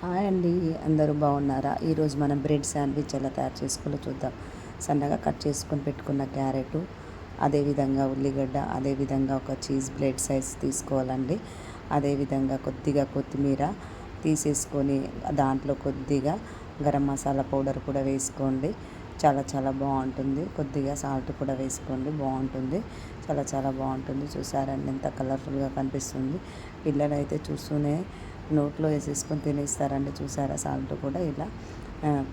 Hi అండి అందరూ బాగున్నారా? ఈరోజు మనం బ్రెడ్ శాండ్విచ్ ఎలా తయారు చేసుకోవాలో చూద్దాం. సన్నగా కట్ చేసుకొని పెట్టుకున్న క్యారెట్ అదేవిధంగా ఉల్లిగడ్డ అదేవిధంగా ఒక చీజ్ బ్రెడ్ సైజ్ తీసుకోవాలండి. అదేవిధంగా కొద్దిగా కొత్తిమీర తీసేసుకొని దాంట్లో కొద్దిగా గరం మసాలా పౌడర్ కూడా వేసుకోండి. చాలా చాలా బాగుంటుంది. కొద్దిగా సాల్ట్ కూడా వేసుకోండి. బాగుంటుంది. చాలా చాలా బాగుంటుంది. చూసారండి ఎంత కలర్ఫుల్గా కనిపిస్తుంది. పిల్లలైతే చూస్తూనే నోట్లో వేసేసుకొని తినేస్తారండి. చూసారా? సాల్ట్ కూడా ఇలా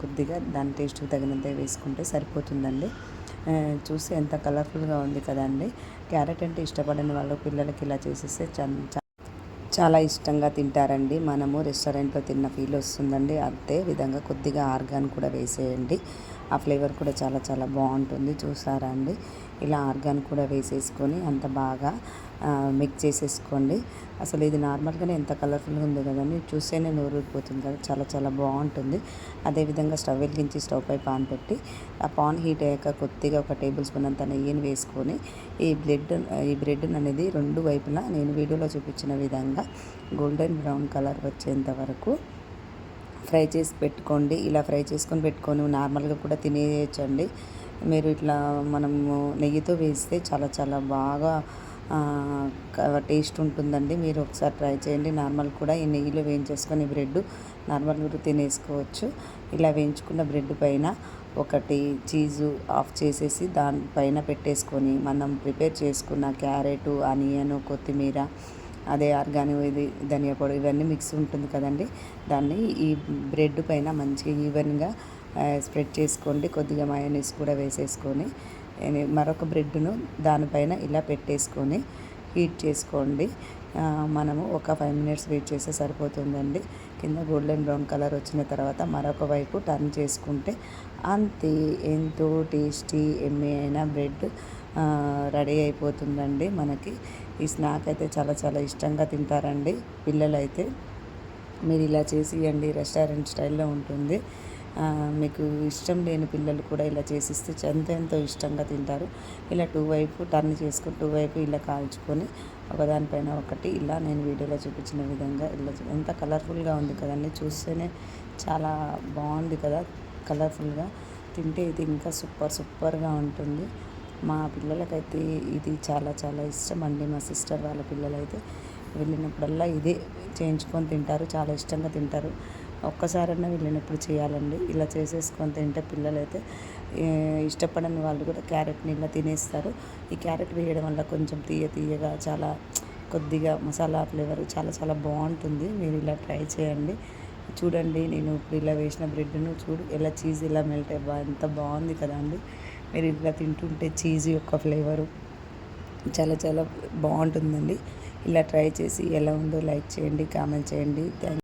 కొద్దిగా దాని టేస్ట్కి తగినంత వేసుకుంటే సరిపోతుందండి. చూసి ఎంత కలర్ఫుల్గా ఉంది కదండి. క్యారెట్ అంటే ఇష్టపడని వాళ్ళు పిల్లలకి ఇలా చేసేస్తే చాలా ఇష్టంగా తింటారండి. మనము రెస్టారెంట్లో తిన్న ఫీల్ వస్తుందండి. అదే విధంగా కొద్దిగా ఆర్గాన్ కూడా వేసేయండి. ఆ ఫ్లేవర్ కూడా చాలా చాలా బాగుంటుంది. చూసారా అండి? ఇలా ఆర్గాన్ కూడా వేసేసుకొని అంత బాగా మిక్స్ చేసేసుకోండి. అసలు ఇది నార్మల్గానే ఎంత కలర్ఫుల్గా ఉంది కదండి. చూస్తేనే నోరూరిపోతుంది కదా. చాలా చాలా బాగుంటుంది. అదేవిధంగా స్టవ్ వెలిగించి స్టవ్ పై పాన్ పెట్టి ఆ పాన్ హీట్ అయ్యాక కొద్దిగా ఒక టేబుల్ స్పూన్ అంత నెయ్యిని వేసుకొని ఈ బ్రెడ్ ఈ బ్రెడ్ అనేది రెండు వైపులా నేను వీడియోలో చూపించిన విధంగా గోల్డెన్ బ్రౌన్ కలర్ వచ్చేంత వరకు ఫ్రై చేసి పెట్టుకోండి. ఇలా ఫ్రై చేసుకొని పెట్టుకొని నార్మల్గా కూడా తినేయచ్చండి. మీరు ఇట్లా మనము నెయ్యితో వేస్తే చాలా చాలా బాగా టేస్ట్ ఉంటుందండి. మీరు ఒకసారి ట్రై చేయండి. నార్మల్ కూడా ఈ నెయ్యిలో వేయించేసుకొని బ్రెడ్ నార్మల్ కూడా తినేసుకోవచ్చు. ఇలా వేయించుకున్న బ్రెడ్ పైన ఒకటి చీజు ఆఫ్ చేసేసి దానిపైన పెట్టేసుకొని మనం ప్రిపేర్ చేసుకున్న క్యారెట్ ఆనియన్ కొత్తిమీర అదే ఆర్గానిక్ ఇది ధనియా పొడి ఇవన్నీ మిక్స్ ఉంటుంది కదండి. దాన్ని ఈ బ్రెడ్ పైన మంచిగా ఈవెన్గా స్ప్రెడ్ చేసుకోండి. కొద్దిగా మయోనీస్ కూడా వేసేసుకొని మరొక బ్రెడ్ను దానిపైన ఇలా పెట్టేసుకొని హీట్ చేసుకోండి. మనము ఒక ఫైవ్ మినిట్స్ వెయిట్ చేస్తే సరిపోతుందండి. కింద గోల్డెన్ బ్రౌన్ కలర్ వచ్చిన తర్వాత మరొక వైపు టర్న్ చేసుకుంటే అంతే ఎంతో టేస్టీ ఎమ్మె అయిన బ్రెడ్ రెడీ అయిపోతుందండి మనకి. ఈ స్నాక్ అయితే చాలా చాలా ఇష్టంగా తింటారండి పిల్లలైతే. మీరు ఇలా చేసి ఇవ్వండి రెస్టారెంట్ స్టైల్లో ఉంటుంది. మీకు ఇష్టం లేని పిల్లలు కూడా ఇలా చేసిస్తే ఎంత ఎంతో ఇష్టంగా తింటారు. ఇలా టూ వైపు టర్న్ చేసుకొని టూ వైపు ఇలా కాల్చుకొని ఒకదానిపైన ఒకటి ఇలా నేను వీడియోలో చూపించిన విధంగా ఇలా ఎంత కలర్ఫుల్గా ఉంది కదండి. చూస్తేనే చాలా బాగుంది కదా కలర్ఫుల్గా తింటే ఇది ఇంకా సూపర్ సూపర్గా ఉంటుంది. మా పిల్లలకైతే ఇది చాలా చాలా ఇష్టం అండి. మా సిస్టర్ వాళ్ళ పిల్లలైతే వెళ్ళినప్పుడల్లా ఇదే చేయించుకొని తింటారు. చాలా ఇష్టంగా తింటారు. ఒక్కసారైనా వెళ్ళినప్పుడు చేయాలండి. ఇలా చేసేసుకొని తింటే పిల్లలైతే ఇష్టపడని వాళ్ళు కూడా క్యారెట్ని ఇలా తినేస్తారు. ఈ క్యారెట్ వేయడం వల్ల కొంచెం తీయ తీయగా చాలా కొద్దిగా మసాలా ఫ్లేవర్ చాలా చాలా బాగుంటుంది. మీరు ఇలా ట్రై చేయండి. చూడండి నేను ఇప్పుడు ఇలా వేసిన బ్రెడ్ను చూడు ఎలా చీజ్ ఇలా మెల్ట్ అయ్యా ఎంత బాగుంది కదా అండి. మీరు ఇలా తింటుంటే చీజ్ యొక్క ఫ్లేవరు చాలా చాలా బాగుంటుందండి. ఇలా ట్రై చేసి ఎలా ఉందో లైక్ చేయండి కామెంట్ చేయండి. థ్యాంక్